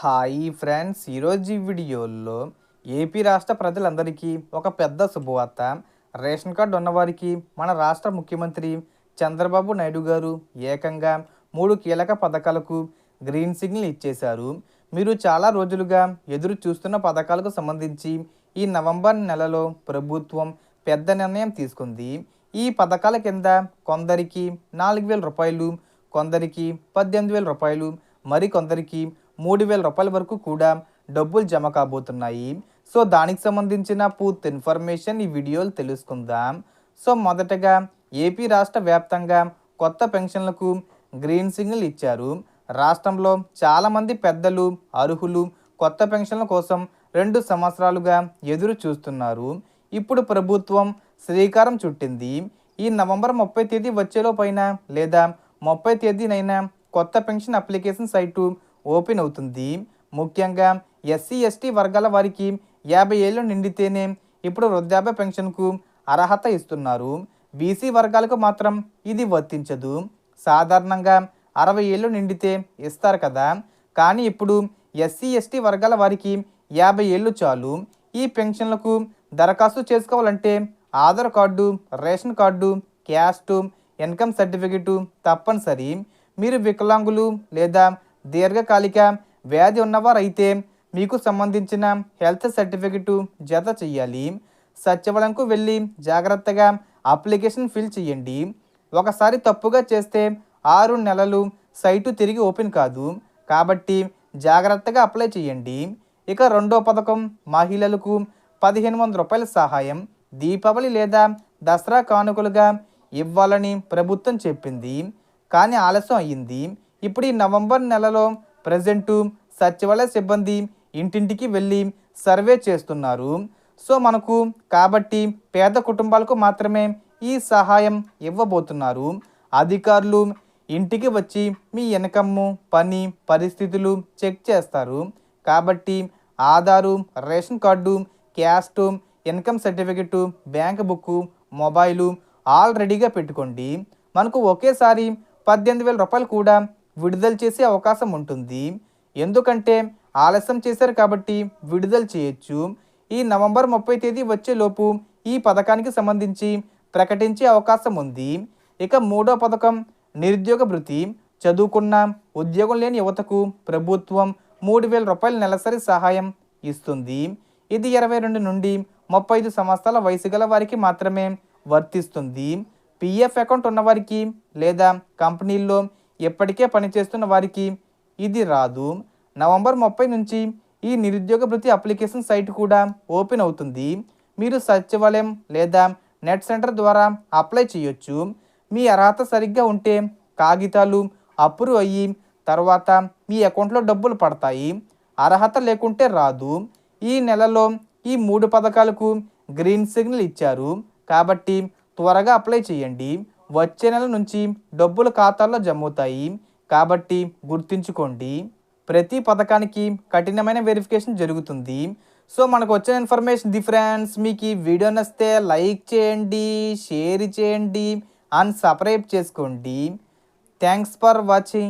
Hi friends ఈరోజు ఈ వీడియోలో ఏపీ రాష్ట్ర ప్రజలందరికీ ఒక పెద్ద శుభవార్త. రేషన్ కార్డు ఉన్నవారికి మన రాష్ట్ర ముఖ్యమంత్రి చంద్రబాబు నాయుడు గారు ఏకంగా మూడు కీలక పథకాలకు గ్రీన్ సిగ్నల్ ఇచ్చేశారు. మీరు చాలా రోజులుగా ఎదురు చూస్తున్న పథకాలకు సంబంధించి ఈ నవంబర్ నెలలో ప్రభుత్వం పెద్ద నిర్ణయం తీసుకుంది. ఈ పథకాల కింద కొందరికి నాలుగు వేల రూపాయలు కొందరికి పద్దెనిమిది వేల రూపాయలు మరి కొందరికి మూడు వేల రూపాయల వరకు కూడా డబ్బులు జమ కాబోతున్నాయి. సో దానికి సంబంధించిన పూర్తి ఇన్ఫర్మేషన్ ఈ వీడియోలు తెలుసుకుందాం. సో మొదటగా ఏపీ రాష్ట్ర వ్యాప్తంగా కొత్త పెన్షన్లకు గ్రీన్ సిగ్నల్ ఇచ్చారు. రాష్ట్రంలో చాలామంది పెద్దలు అర్హులు కొత్త పెన్షన్ల కోసం రెండు సంవత్సరాలుగా ఎదురు చూస్తున్నారు. ఇప్పుడు ప్రభుత్వం శ్రీకారం చుట్టింది. ఈ నవంబర్ ముప్పై తేదీ వచ్చేలోపైన లేదా ముప్పై తేదీనైనా కొత్త పెన్షన్ అప్లికేషన్ సైటు ఓపెన్ అవుతుంది ముఖ్యంగా ఎస్సీ ఎస్టీ వర్గాల వారికి యాభై ఏళ్ళు నిండితేనే ఇప్పుడు వృద్ధాప్య పెన్షన్కు అర్హత ఇస్తున్నారు. బీసీ వర్గాలకు మాత్రం ఇది వర్తించదు. సాధారణంగా అరవై ఏళ్ళు నిండితే ఇస్తారు కదా. కానీ ఇప్పుడు ఎస్సీ ఎస్టీ వర్గాల వారికి యాభై ఏళ్ళు చాలు. ఈ పెన్షన్లకు దరఖాస్తు చేసుకోవాలంటే Aadhaar card ration card caste income certificate తప్పనిసరి. మీరు వికలాంగులు లేదా దీర్ఘకాలిక వ్యాధి ఉన్నవారైతే మీకు సంబంధించిన హెల్త్ సర్టిఫికెట్ జత చేయాలి సచివాలయంకు వెళ్ళి జాగ్రత్తగా అప్లికేషన్ ఫిల్ చేయండి ఒకసారి తప్పుగా చేస్తే ఆరు నెలలు సైటు తిరిగి ఓపెన్ కాదు. కాబట్టి జాగ్రత్తగా అప్లై చేయండి ఇక రెండో పథకం మహిళలకు పదిహేను వందల రూపాయల సహాయం దీపావళి లేదా దసరా కానుకలుగా ఇవ్వాలని ప్రభుత్వం చెప్పింది. కానీ ఆలస్యం అయ్యింది. ఇప్పుడు ఈ నవంబర్ నెలలో ప్రజెంటు సచివాలయ సిబ్బంది ఇంటింటికి వెళ్ళి సర్వే చేస్తున్నారు. సో మనకు కాబట్టి పేద కుటుంబాలకు మాత్రమే ఈ సహాయం ఇవ్వబోతున్నారు. అధికారులు ఇంటికి వచ్చి మీ ఇన్కమ్ము పని పరిస్థితులు చెక్ చేస్తారు. కాబట్టి Aadhaar ration card caste income certificate bank book mobile ఆల్రెడీగా పెట్టుకోండి. మనకు ఒకేసారి పద్దెనిమిది వేల రూపాయలు కూడా విడుదల చేసే అవకాశం ఉంటుంది. ఎందుకంటే ఆలస్యం చేశారు కాబట్టి విడుదల చేయొచ్చు. ఈ నవంబర్ ముప్పై తేదీ వచ్చేలోపు ఈ పథకానికి సంబంధించి ప్రకటించే అవకాశం ఉంది. ఇక మూడో పథకం నిరుద్యోగ భృతి. చదువుకున్న ఉద్యోగం లేని యువతకు ప్రభుత్వం మూడు వేల రూపాయల నెలసరి సహాయం ఇస్తుంది. ఇది ఇరవై రెండు నుండి ముప్పై ఐదు సంవత్సరాల వయసు గల వారికి మాత్రమే వర్తిస్తుంది. పిఎఫ్ అకౌంట్ ఉన్నవారికి లేదా కంపెనీల్లో ఇప్పటికే పనిచేస్తున్న వారికి ఇది రాదు. నవంబర్ ముప్పై నుంచి ఈ నిరుద్యోగ భృతి అప్లికేషన్ సైట్ కూడా ఓపెన్ అవుతుంది. మీరు సచివాలయం లేదా నెట్ సెంటర్ ద్వారా అప్లై చేయొచ్చు. మీ అర్హత సరిగ్గా ఉంటే కాగితాలు అప్రూవ్ అయ్యి తర్వాత మీ అకౌంట్లో డబ్బులు పడతాయి. అర్హత లేకుంటే రాదు. ఈ నెలలో ఈ మూడు పథకాలకు గ్రీన్ సిగ్నల్ ఇచ్చారు. కాబట్టి త్వరగా అప్లై చేయండి. వచ్చే నెల నుంచి డబ్బులు ఖాతాల్లో జమ కాబట్టి గుర్తుంచుకోండి ప్రతి పథకానికి కఠినమైన వెరిఫికేషన్ జరుగుతుంది. సో మనకు వచ్చిన ఇన్ఫర్మేషన్ డిఫరెన్స్ మీకు ఈ వీడియో నచ్చితే లైక్ చేయండి షేర్ చేయండి అండ్ సబ్స్క్రైబ్ చేసుకోండి. Thanks for watching